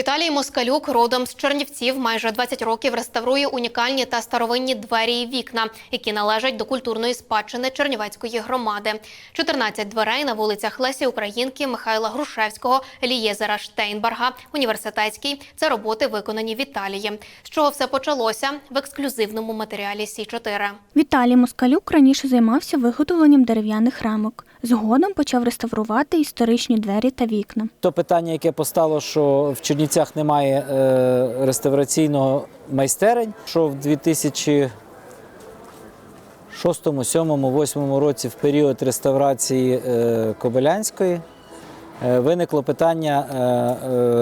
Віталій Москалюк родом з Чернівців майже 20 років реставрує унікальні та старовинні двері і вікна, які належать до культурної спадщини Чернівецької громади. 14 дверей на вулицях Лесі Українки, Михайла Грушевського, Лієзера Штейнберга, Університетський. Це роботи виконані Віталієм. З чого все почалося в ексклюзивному матеріалі Сі 4 Віталій Москалюк раніше займався виготовленням дерев'яних рамок. Згодом почав реставрувати історичні двері та вікна. То питання, яке постало, що в Чернівцях немає е, реставраційного майстерень, що в 2006, 2007, 2008 році, в період реставрації е, Кобилянської, е, виникло питання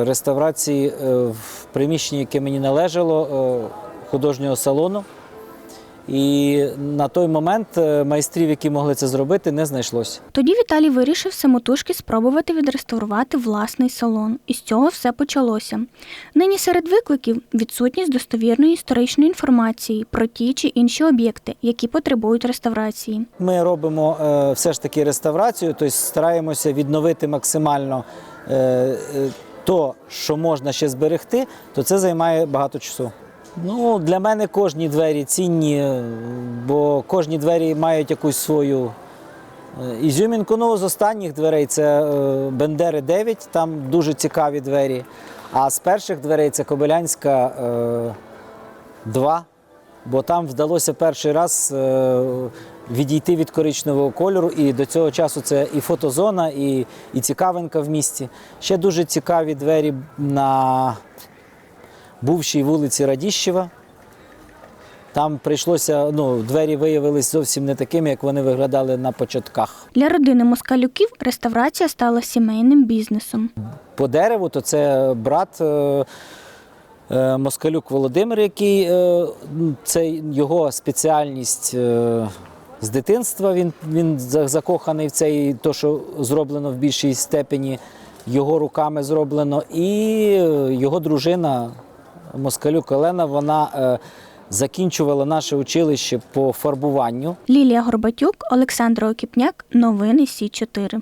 реставрації в приміщенні, яке мені належало, художнього салону. І на той момент е, майстрів, які могли це зробити, не знайшлося. Тоді Віталій вирішив самотужки спробувати відреставрувати власний салон. І з цього все почалося. Нині серед викликів відсутність достовірної історичної інформації про ті чи інші об'єкти, які потребують реставрації. Ми робимо е, все ж таки реставрацію, тобто стараємося відновити максимально е, то, що можна ще зберегти, то це займає багато часу. Ну, для мене кожні двері цінні, е, бо кожні двері мають якусь свою е, ізюмінку. Ну, з останніх дверей це е, Бендери 9, там дуже цікаві двері. А з перших дверей це Кобилянська е, 2, бо там вдалося перший раз е, відійти від коричневого кольору. І до цього часу це і фотозона, і, і цікавинка в місті. Ще дуже цікаві двері на бувшій вулиці Радіщева. Там прийшлося, ну, двері виявились зовсім не такими, як вони виглядали на початках. Для родини москалюків реставрація стала сімейним бізнесом. По дереву, то це брат е, е, Москалюк Володимир, який е, це його спеціальність з дитинства. Він, він закоханий в це і то, що зроблено в більшій степені його руками зроблено. І його дружина Москалюк Олена, вона е, закінчувала наше училище по фарбуванню. Лілія Горбатюк, Олександр Окіпняк. Новини Сі 4